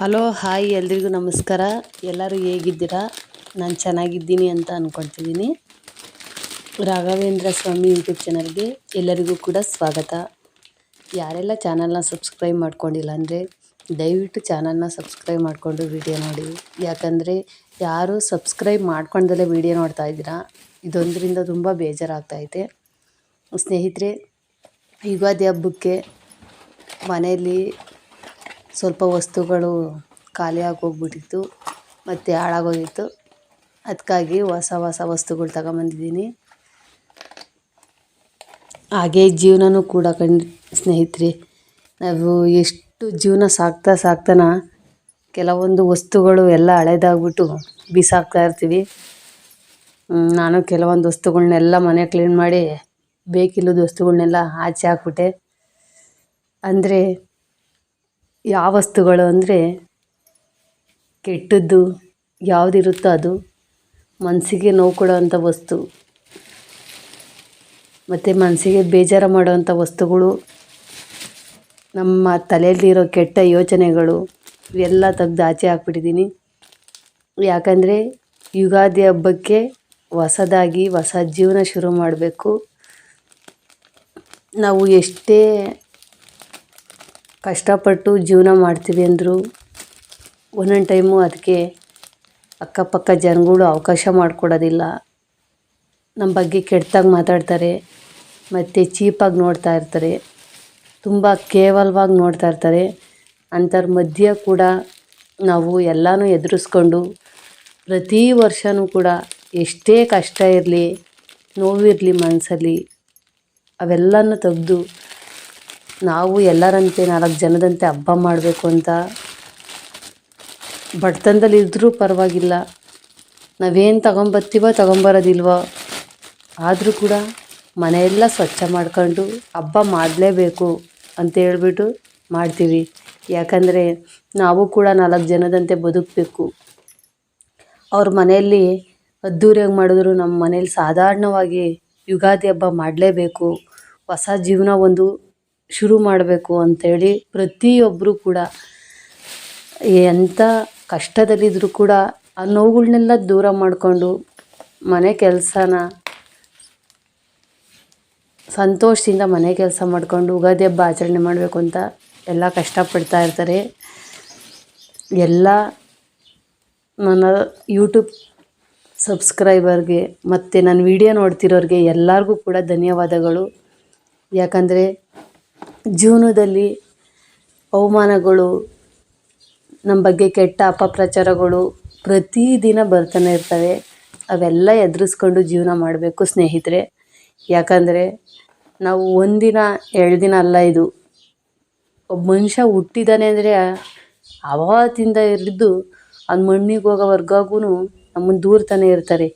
Hello, hi ಎಲ್ರಿಗೂ ನಮಸ್ಕಾರ. ಎಲ್ಲರೂ ಹೇಗಿದ್ದೀರಾ? ನಾನು ಚೆನ್ನಾಗಿದ್ದೀನಿ ಅಂತ ಅಂದ್ಕೊಳ್ತಿದ್ದೀನಿ ರಾಘವೇಂದ್ರ ಸ್ವಾಮಿ ಯೂಟ್ಯೂಬ್ ಚಾನಲ್ಗೆ ಎಲ್ಲರಿಗೂ ಕೂಡ ಸ್ವಾಗತ. ಯಾರೆಲ್ಲ ಚಾನಲ್ನ ಸಬ್ಸ್ಕ್ರೈಬ್ ಮಾಡ್ಕೊಂಡಿಲ್ಲ ಅಂದರೆ, ದಯವಿಟ್ಟು ಚಾನಲ್ನ ಸಬ್ಸ್ಕ್ರೈಬ್ ಮಾಡಿಕೊಂಡು ವಿಡಿಯೋ ನೋಡಿ. ಯಾಕಂದರೆ, ಯಾರು ಸಬ್ಸ್ಕ್ರೈಬ್ ಮಾಡ್ಕೊಂಡಲ್ಲೇ ವಿಡಿಯೋ ನೋಡ್ತಾ ಇದ್ದೀರಾ? ಇದೊಂದರಿಂದ ತುಂಬ ಬೇಜಾರಾಗ್ತೈತೆ ಸ್ನೇಹಿತರೆ, ಯುಗಾದಿ ಹಬ್ಬಕ್ಕೆ ಮನೆಯಲ್ಲಿ ಸ್ವಲ್ಪ ವಸ್ತುಗಳು ಖಾಲಿಯಾಗಿ ಹೋಗ್ಬಿಟ್ಟಿತ್ತು ಮತ್ತು ಹಾಳಾಗೋಗಿತ್ತು. ಅದಕ್ಕಾಗಿ ಹೊಸ ಹೊಸ ವಸ್ತುಗಳು ತಗೊಂಬಂದಿದ್ದೀನಿ. ಹಾಗೇ ಜೀವನನೂ ಕೂಡ ಕಣ್ ಸ್ನೇಹಿತರೆ, ನಾವು ಎಷ್ಟು ಜೀವನ ಸಾಕ್ತಾ ಸಾಕ್ತಾನ ಕೆಲವೊಂದು ವಸ್ತುಗಳು ಎಲ್ಲ ಹಳೇದಾಗ್ಬಿಟ್ಟು ಬಿಸಾಕ್ತಾ ಇರ್ತೀವಿ. ನಾನು ಕೆಲವೊಂದು ವಸ್ತುಗಳನ್ನೆಲ್ಲ ಮನೆ ಕ್ಲೀನ್ ಮಾಡಿ ಬೇಕಿಲ್ಲದ ವಸ್ತುಗಳನ್ನೆಲ್ಲ ಆಚೆ ಹಾಕ್ಬಿಟ್ಟೆ. ಅಂದರೆ ಯಾವ ವಸ್ತುಗಳು ಅಂದರೆ ಕೆಟ್ಟದ್ದು ಯಾವುದಿರುತ್ತೋ ಅದು ಮನಸ್ಸಿಗೆ ನೋವು ಕೊಡೋವಂಥ ವಸ್ತು ಮತ್ತು ಮನಸ್ಸಿಗೆ ಬೇಜಾರು ಮಾಡುವಂಥ ವಸ್ತುಗಳು, ನಮ್ಮ ತಲೆಯಲ್ಲಿರೋ ಕೆಟ್ಟ ಯೋಚನೆಗಳು, ಇವೆಲ್ಲ ತೆಗ್ದು ಆಚೆ ಹಾಕ್ಬಿಟ್ಟಿದ್ದೀನಿ. ಯಾಕಂದರೆ ಯುಗಾದಿ ಹಬ್ಬಕ್ಕೆ ಹೊಸದಾಗಿ ಹೊಸ ಜೀವನ ಶುರು ಮಾಡಬೇಕು. ನಾವು ಎಷ್ಟೇ ಕಷ್ಟಪಟ್ಟು ಜೀವನ ಮಾಡ್ತೀವಿ ಅಂದರು ಒಂದೊಂದು ಟೈಮು ಅದಕ್ಕೆ ಅಕ್ಕಪಕ್ಕ ಜನಗಳು ಅವಕಾಶ ಮಾಡಿಕೊಡೋದಿಲ್ಲ. ನಮ್ಮ ಬಗ್ಗೆ ಕೆಟ್ಟದಾಗಿ ಮಾತಾಡ್ತಾರೆ, ಮತ್ತು ಚೀಪಾಗಿ ನೋಡ್ತಾ ಇರ್ತಾರೆ, ತುಂಬ ಕೇವಲವಾಗಿ ನೋಡ್ತಾ ಇರ್ತಾರೆ. ಅಂಥವ್ರ ಮಧ್ಯೆ ಕೂಡ ನಾವು ಎಲ್ಲನೂ ಎದುರಿಸ್ಕೊಂಡು ಪ್ರತಿ ವರ್ಷವೂ ಕೂಡ ಎಷ್ಟೇ ಕಷ್ಟ ಇರಲಿ, ನೋವಿರಲಿ ಮನಸ್ಸಲ್ಲಿ ಅವೆಲ್ಲನೂ ತೆಗೆದು ನಾವು ಎಲ್ಲರಂತೆ ನಾಲ್ಕು ಜನದಂತೆ ಹಬ್ಬ ಮಾಡಬೇಕು ಅಂತ. ಬಡತನದಲ್ಲಿ ಇದ್ದರೂ ಪರವಾಗಿಲ್ಲ. ನಾವೇನು ತಗೊಂಬರ್ತೀವೋ ತಗೊಂಬರೋದಿಲ್ವೋ. ಆದರೂ ಕೂಡ ಮನೆಯೆಲ್ಲ ಸ್ವಚ್ಛ ಮಾಡ್ಕೊಂಡು ಹಬ್ಬ ಮಾಡಲೇಬೇಕು ಅಂತ ಹೇಳ್ಬಿಟ್ಟು ಮಾಡ್ತೀವಿ. ಯಾಕಂದರೆ ನಾವು ಕೂಡ ನಾಲ್ಕು ಜನದಂತೆ ಬದುಕಬೇಕು. ಅವ್ರ ಮನೆಯಲ್ಲಿ ಅದ್ದೂರಿಯಾಗಿ ಮಾಡಿದ್ರು ನಮ್ಮ ಮನೇಲಿ ಸಾಧಾರಣವಾಗಿ ಯುಗಾದಿ ಹಬ್ಬ ಮಾಡಲೇಬೇಕು. ಹೊಸ ಜೀವನ ಒಂದು ಶುರು ಮಾಡಬೇಕು ಅಂಥೇಳಿ ಪ್ರತಿಯೊಬ್ಬರು ಕೂಡ ಎಂಥ ಕಷ್ಟದಲ್ಲಿದ್ದರೂ ಕೂಡ ಆ ನೋವುಗಳನ್ನೆಲ್ಲ ದೂರ ಮಾಡಿಕೊಂಡು ಮನೆ ಕೆಲಸನ ಸಂತೋಷದಿಂದ ಮನೆ ಕೆಲಸ ಮಾಡಿಕೊಂಡು ಯುಗಾದಿ ಹಬ್ಬ ಆಚರಣೆ ಮಾಡಬೇಕು ಅಂತ ಎಲ್ಲ ಕಷ್ಟಪಡ್ತಾ ಇರ್ತಾರೆ. ಎಲ್ಲ ನನ್ನ ಯೂಟ್ಯೂಬ್ ಸಬ್ಸ್ಕ್ರೈಬರ್ಗೆ ಮತ್ತು ನನ್ನ ವಿಡಿಯೋ ನೋಡ್ತಿರೋರಿಗೆ ಎಲ್ಲರಿಗೂ ಕೂಡ ಧನ್ಯವಾದಗಳು. ಯಾಕಂದರೆ ಜೀವನದಲ್ಲಿ ಅವಮಾನಗಳು ನಮ್ಮ ಬಗ್ಗೆ ಕೆಟ್ಟ ಅಪಪ್ರಚಾರಗಳು ಪ್ರತಿದಿನ ಬರ್ತಾನೆ ಇರ್ತವೆ. ಅವೆಲ್ಲ ಎದುರಿಸ್ಕೊಂಡು ಜೀವನ ಮಾಡಬೇಕು ಸ್ನೇಹಿತರೆ. ಯಾಕಂದರೆ ನಾವು ಒಂದಿನ, ಎರಡು ದಿನ ಅಲ್ಲ ಇದು. ಒಬ್ಬ ಮನುಷ್ಯ ಹುಟ್ಟಿದ್ದಾನೆ ಅಂದರೆ ಆವತ್ತಿಂದ ಇರಿದ್ದು ಅವ್ನು ಮಣ್ಣಿಗೆ ಹೋಗೋವರ್ಗಾಗೂ ನಮ್ಮನ್ನು ದೂರ್ತಾನೆ ಇರ್ತಾರೆ.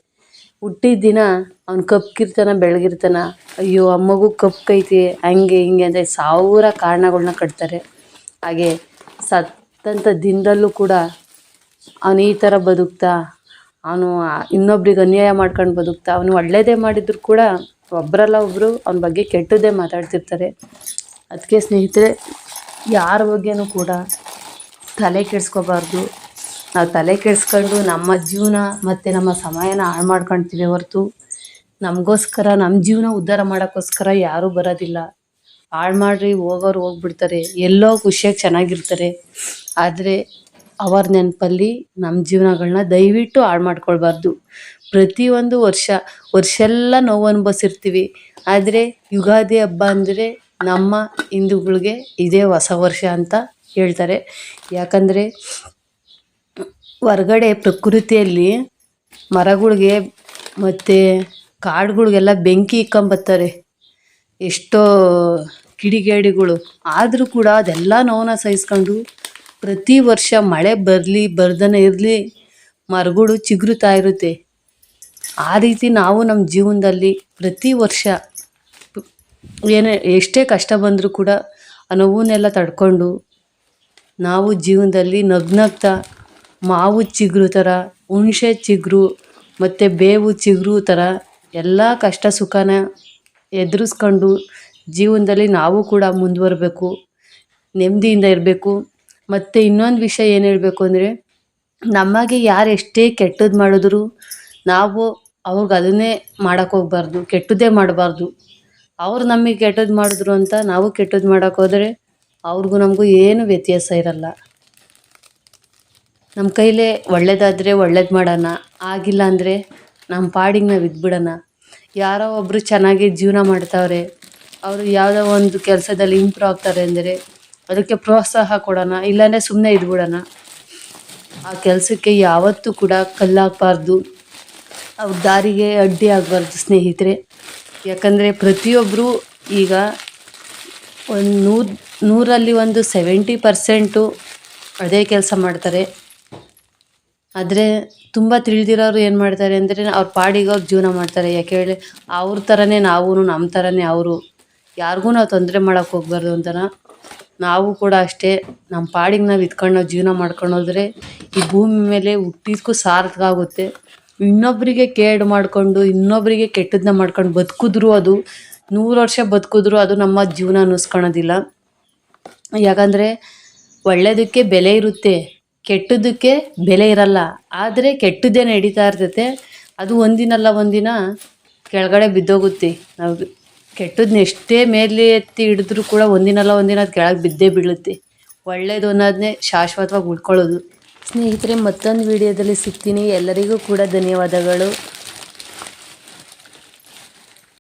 ಹುಟ್ಟಿದ ದಿನ ಅವ್ನು ಕಪ್ಕಿರ್ತಾನ ಬೆಳಗಿರ್ತಾನ. ಅಯ್ಯೋ ಆ ಮಗು ಕಪ್ಪೈತಿ ಹಂಗೆ ಹಿಂಗೆ ಅಂತ ಸಾವಿರ ಕಾರಣಗಳ್ನ ಕಟ್ತಾರೆ. ಹಾಗೆ ಸತ್ತಂಥ ದಿನದಲ್ಲೂ ಕೂಡ ಅವನು ಈ ಥರ ಬದುಕ್ತಾ, ಅವನು ಇನ್ನೊಬ್ರಿಗೆ ಅನ್ಯಾಯ ಮಾಡ್ಕೊಂಡು ಬದುಕ್ತಾ, ಅವನು ಒಳ್ಳೆಯದೇ ಮಾಡಿದ್ರು ಕೂಡ ಒಬ್ಬರಲ್ಲ ಒಬ್ಬರು ಅವನ ಬಗ್ಗೆ ಕೆಟ್ಟದ್ದೇ ಮಾತಾಡ್ತಿರ್ತಾರೆ. ಅದಕ್ಕೆ ಸ್ನೇಹಿತರೆ, ಯಾರ ಬಗ್ಗೆನೂ ಕೂಡ ತಲೆ ಕೆಡಿಸ್ಕೋಬಾರ್ದು. ನಾವು ತಲೆ ಕೆಡಿಸ್ಕೊಂಡು ನಮ್ಮ ಜೀವನ ಮತ್ತು ನಮ್ಮ ಸಮಯನ ಹಾಳು ಮಾಡ್ಕೊಳ್ತೀವಿ ಹೊರತು. ನಮಗೋಸ್ಕರ ನಮ್ಮ ಜೀವನ ಉದ್ಧಾರ ಮಾಡೋಕ್ಕೋಸ್ಕರ ಯಾರೂ ಬರೋದಿಲ್ಲ. ಹಾಳು ಮಾಡ್ರಿ, ಹೋಗೋರು ಹೋಗ್ಬಿಡ್ತಾರೆ. ಎಲ್ಲೋ ಖುಷಿಯಾಗಿ ಚೆನ್ನಾಗಿರ್ತಾರೆ. ಆದರೆ ಅವರ ನೆನಪಲ್ಲಿ ನಮ್ಮ ಜೀವನಗಳನ್ನ ದಯವಿಟ್ಟು ಹಾಳು ಮಾಡ್ಕೊಳ್ಬಾರ್ದು. ಪ್ರತಿಯೊಂದು ವರ್ಷ ವರ್ಷ ಎಲ್ಲ ನೋವು ಅನುಭವಿಸಿರ್ತೀವಿ. ಆದರೆ ಯುಗಾದಿ ಹಬ್ಬ ಅಂದರೆ ನಮ್ಮ ಹಿಂದೂಗಳಿಗೆ ಇದೇ ಹೊಸ ವರ್ಷ ಅಂತ ಹೇಳ್ತಾರೆ. ಯಾಕಂದರೆ ಹೊರ್ಗಡೆ ಪ್ರಕೃತಿಯಲ್ಲಿ ಮರಗಳಿಗೆ ಮತ್ತು ಕಾಡುಗಳಿಗೆಲ್ಲ ಬೆಂಕಿ ಇಕ್ಕಂಬತ್ತಾರೆ. ಎಷ್ಟೋ ಕಿಡಿಗೇಡಿಗಳು. ಆದರೂ ಕೂಡ ಅದೆಲ್ಲ ನೋವನ್ನ ಸಹಿಸ್ಕೊಂಡು ಪ್ರತಿ ವರ್ಷ ಮಳೆ ಬರಲಿ, ಬರ್ದನೇ ಇರಲಿ, ಮರಗಳು ಚಿಗುರುತ್ತಾ ಇರುತ್ತೆ. ಆ ರೀತಿ ನಾವು ನಮ್ಮ ಜೀವನದಲ್ಲಿ ಪ್ರತಿ ವರ್ಷ ಏನೇ, ಎಷ್ಟೇ ಕಷ್ಟ ಬಂದರೂ ಕೂಡ ಆ ನೋವನ್ನೆಲ್ಲ ತಡ್ಕೊಂಡು ನಾವು ಜೀವನದಲ್ಲಿ ನಗ್ನಗ್ತಾ ಮಾವು ಚಿಗುರು ಥರ ಹುಣಸೆ ಚಿಗುರು ಮತ್ತು ಬೇವು ಚಿಗುರು ಥರ ಎಲ್ಲ ಕಷ್ಟ ಸುಖನ ಎದುರಿಸ್ಕೊಂಡು ಜೀವನದಲ್ಲಿ ನಾವು ಕೂಡ ಮುಂದುವರಬೇಕು, ನೆಮ್ಮದಿಯಿಂದ ಇರಬೇಕು. ಮತ್ತು ಇನ್ನೊಂದು ವಿಷಯ ಏನು ಹೇಳಬೇಕು ಅಂದರೆ, ನಮಗೆ ಯಾರು ಎಷ್ಟೇ ಕೆಟ್ಟದ್ದು ಮಾಡಿದ್ರು ನಾವು ಅವ್ರಿಗೆ ಅದನ್ನೇ ಮಾಡೋಕ್ಕೋಗ್ಬಾರ್ದು ಕೆಟ್ಟದ್ದೇ ಮಾಡಬಾರ್ದು. ಅವ್ರು ನಮಗೆ ಕೆಟ್ಟದ್ದು ಮಾಡಿದ್ರು ಅಂತ ನಾವು ಕೆಟ್ಟದ್ದು ಮಾಡೋಕ್ಕೋದ್ರೆ ಅವ್ರಿಗೂ ನಮಗೂ ಏನು ವ್ಯತ್ಯಾಸ ಇರಲ್ಲ. ನಮ್ಮ ಕೈಲೇ ಒಳ್ಳೇದಾದರೆ ಒಳ್ಳೇದು ಮಾಡೋಣ, ಆಗಿಲ್ಲ ಅಂದರೆ ನಮ್ಮ ಪಾಡಿಗೆ ನಾವು ಇದ್ಬಿಡೋಣ. ಯಾರೋ ಒಬ್ಬರು ಚೆನ್ನಾಗಿ ಜೀವನ ಮಾಡ್ತಾವ್ರೆ, ಅವರು ಯಾವುದೋ ಒಂದು ಕೆಲಸದಲ್ಲಿ ಇಂಪ್ರೂವ್ ಆಗ್ತಾರೆ ಅಂದರೆ ಅದಕ್ಕೆ ಪ್ರೋತ್ಸಾಹ ಕೊಡೋಣ, ಇಲ್ಲಾಂದರೆ ಸುಮ್ಮನೆ ಇದ್ಬಿಡೋಣ. ಆ ಕೆಲಸಕ್ಕೆ ಯಾವತ್ತೂ ಕೂಡ ಕಲ್ಲಾಗಬಾರ್ದು. ಅವ್ರ ದಾರಿಗೆ ಅಡ್ಡಿ ಆಗಬಾರ್ದು ಸ್ನೇಹಿತರೆ. ಯಾಕಂದರೆ ಪ್ರತಿಯೊಬ್ಬರು ಈಗ ಒಂದು ನೂರು, ನೂರಲ್ಲಿ ಒಂದು ಸೆವೆಂಟಿ ಪರ್ಸೆಂಟು ಅದೇ ಕೆಲಸ ಮಾಡ್ತಾರೆ. ಆದರೆ ತುಂಬ ತಿಳಿದಿರೋರು ಏನು ಮಾಡ್ತಾರೆ ಅಂದರೆ ಅವ್ರ ಪಾಡಿಗೆ ಅವ್ರು ಜೀವನ ಮಾಡ್ತಾರೆ. ಯಾಕೆ ಹೇಳಿ ಅವ್ರ ಥರನೇ ನಾವು ನಮ್ಮ ಥರನೇ ಅವರು. ಯಾರಿಗೂ ನಾವು ತೊಂದರೆ ಮಾಡೋಕೆ ಹೋಗ್ಬಾರ್ದು ಅಂತನ. ನಾವು ಕೂಡ ಅಷ್ಟೇ ನಮ್ಮ ಪಾಡಿಗೆ ನಾವು ಇದ್ಕೊಂಡು ನಾವು ಜೀವನ ಮಾಡ್ಕೊಂಡು ಹೋದರೆ ಈ ಭೂಮಿ ಮೇಲೆ ಹುಟ್ಟಿದ್ಕೂ ಸಾರ್ಥಕ ಆಗುತ್ತೆ. ಇನ್ನೊಬ್ಬರಿಗೆ ಕೇಡು ಮಾಡಿಕೊಂಡು ಇನ್ನೊಬ್ಬರಿಗೆ ಕೆಟ್ಟದನ್ನ ಮಾಡ್ಕೊಂಡು ಬದುಕಿದ್ರು ಅದು, ನೂರು ವರ್ಷ ಬದುಕಿದ್ರು ಅದು ನಮ್ಮ ಜೀವನ ಅನ್ನಿಸ್ಕೊಳೋದಿಲ್ಲ. ಯಾಕಂದರೆ ಒಳ್ಳೆಯದಕ್ಕೆ ಬೆಲೆ ಇರುತ್ತೆ. ಕೆಟ್ಟದ್ದಕ್ಕೆ ಬೆಲೆ ಇರಲ್ಲ. ಆದರೆ ಕೆಟ್ಟದ್ದೇ ನಡೀತಾ ಇರ್ತೈತೆ. ಅದು ಒಂದಿನಲ್ಲ ಒಂದಿನ ಕೆಳಗಡೆ ಬಿದ್ದೋಗುತ್ತೆ. ನಾವು ಕೆಟ್ಟದನ್ನ ಎಷ್ಟೇ ಮೇಲೆ ಎತ್ತಿ ಹಿಡಿದ್ರೂ ಕೂಡ ಒಂದಿನಲ್ಲ ಒಂದಿನ ಅದು ಕೆಳಗೆ ಬಿದ್ದೇ ಬೀಳುತ್ತೆ. ಒಳ್ಳೇದು ಅನ್ನೋದನ್ನೇ ಶಾಶ್ವತವಾಗಿ ಉಳ್ಕೊಳ್ಳೋದು. ಸ್ನೇಹಿತರೆ, ಮತ್ತೊಂದು ವಿಡಿಯೋದಲ್ಲಿ ಸಿಗ್ತೀನಿ. ಎಲ್ಲರಿಗೂ ಕೂಡ ಧನ್ಯವಾದಗಳು.